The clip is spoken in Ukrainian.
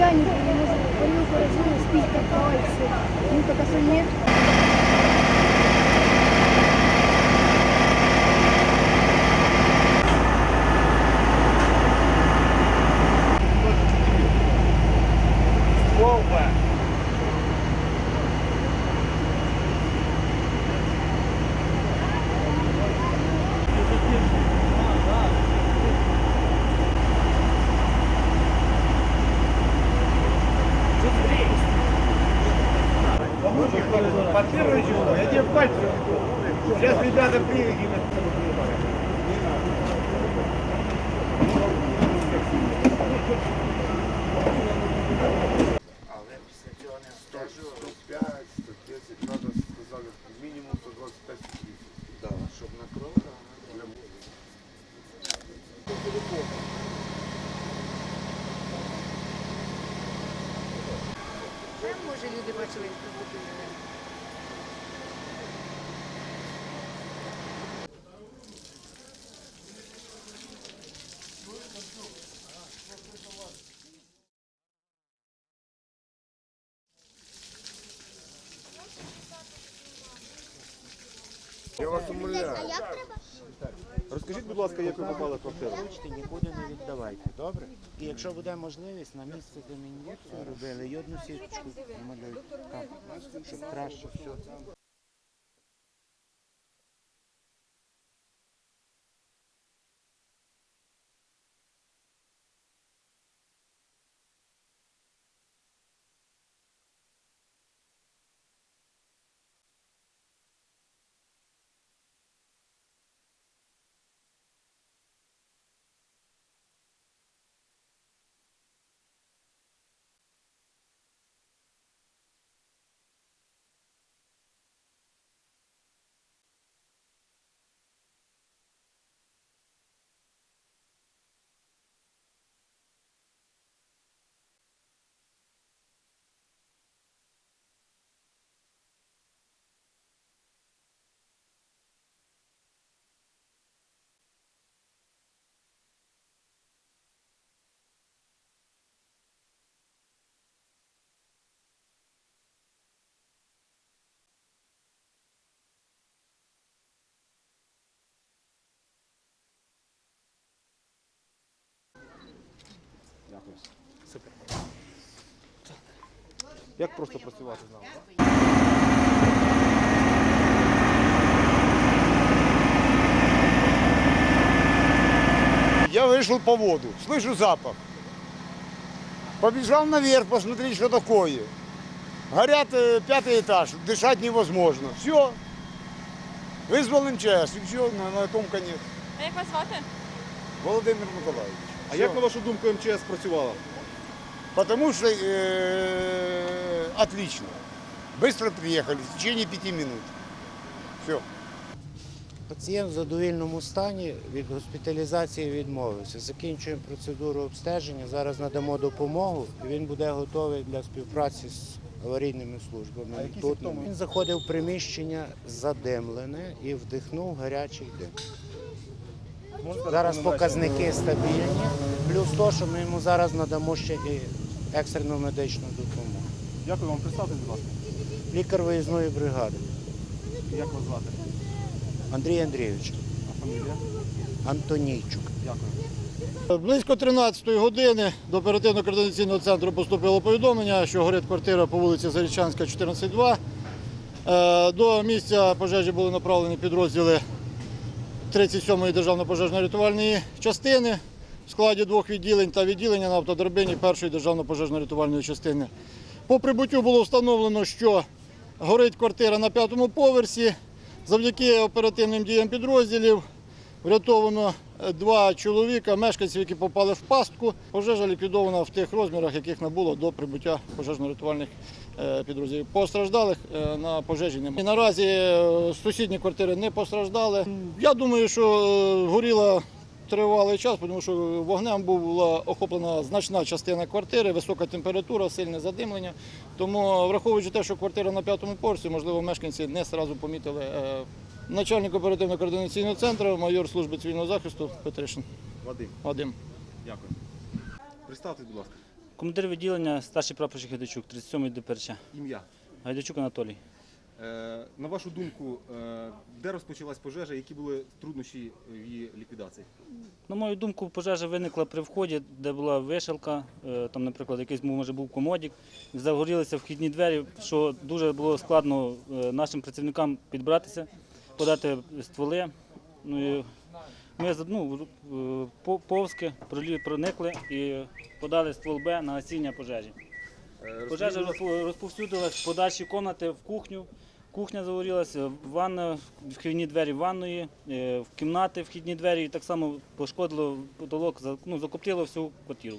пьяница, у него появился спичка в кровати. Ну, только что нет. Подпируйте его, я тебе пальцы. Сейчас ребята приедут. Але після цього не скажу. 105, 110, надо сказали, мінімум 125 тисяч. Да, щоб на кров. Може, люди бачили. Я вас умоляю. Розкажіть, будь ласка, як ви попали в квартиру? Ручки нікуди не віддавайте, добре? І якщо буде можливість, на місце, де ми ін'єкцію робили, і одну сіточку намалюють, щоб краще все. Дякую. Супер. Як просто працювати з нами? Я вышел по воду, слышу запах. Побежал наверх посмотреть, что такое. Горят э, пятый этаж, дышать невозможно. Все. Вызвал МЧС, и все, на, на том конец. А як вас звати? Володимир Миколаевич. А Всё. як на вашу думку МЧС працювала? Потому что э, отлично. Быстро приехали, в течение пяти минут. Все. Пацієнт в задовільному стані від госпіталізації відмовився. Закінчуємо процедуру обстеження. Зараз надамо допомогу, і він буде готовий для співпраці з аварійними службами. Тут він заходив в приміщення задимлене і вдихнув гарячий дим. Зараз показники стабільні, плюс то, що ми йому зараз надамо ще і екстрену медичну допомогу. Дякую вам, представте, будь ласка. Лікар виїзної бригади Як вас звати? Андрій Андрійович А фамілія? Антонійчук. Дякую. Близько 13-ї години до оперативно-координаційного центру поступило повідомлення, що горить квартира по вулиці Зарічанська, 14-2. Е, До місця пожежі були направлені підрозділи 37-ї державно пожежно-рятувальної частини в складі двох відділень та відділення на автодрабині першої державно пожежно-рятувальної частини. По прибуттю було встановлено, що горить квартира на п'ятому поверсі. Завдяки оперативним діям підрозділів Врятовано е, два чоловіка, мешканців, які попали в пастку. Пожежа ліквідована в тих розмірах, яких не було до прибуття пожежно-рятувальних е, підрозділів. Постраждалих е, на пожежі немає. І наразі сусідні квартири не постраждали. Я думаю, що горіла тривалий час, тому що вогнем була охоплена значна частина квартири, висока температура, сильне задимлення. Тому, враховуючи те, що квартира на п'ятому поверсі, можливо, мешканці не одразу помітили. е, Начальник оперативно-координаційного центру, майор служби цивільного захисту Петришин Вадим. Вадим. Дякую. Представте, будь ласка. Командир відділення старший прапорщик Гайдачук, 37-й ДПРЧ. Ім'я. Гайдачук Анатолій. Е, На вашу думку, е, де розпочалась пожежа, які були труднощі в її ліквідації? На мою думку, пожежа виникла при вході, де була вишалка, е, там, наприклад, якийсь може був комодік. Загорілися вхідні двері, що дуже було складно нашим працівникам підбратися, подати стволи. Ну, і ми ну, повзки проникли і подали ствол Б на гасіння пожежі. Пожежа розповсюдилась в подальші кімнати в кухню. Кухня загорілася, ванна, вхідні двері ванної, е, в кімнати вхідні двері і так само пошкодило потолок, ну, закоптило всю квартиру.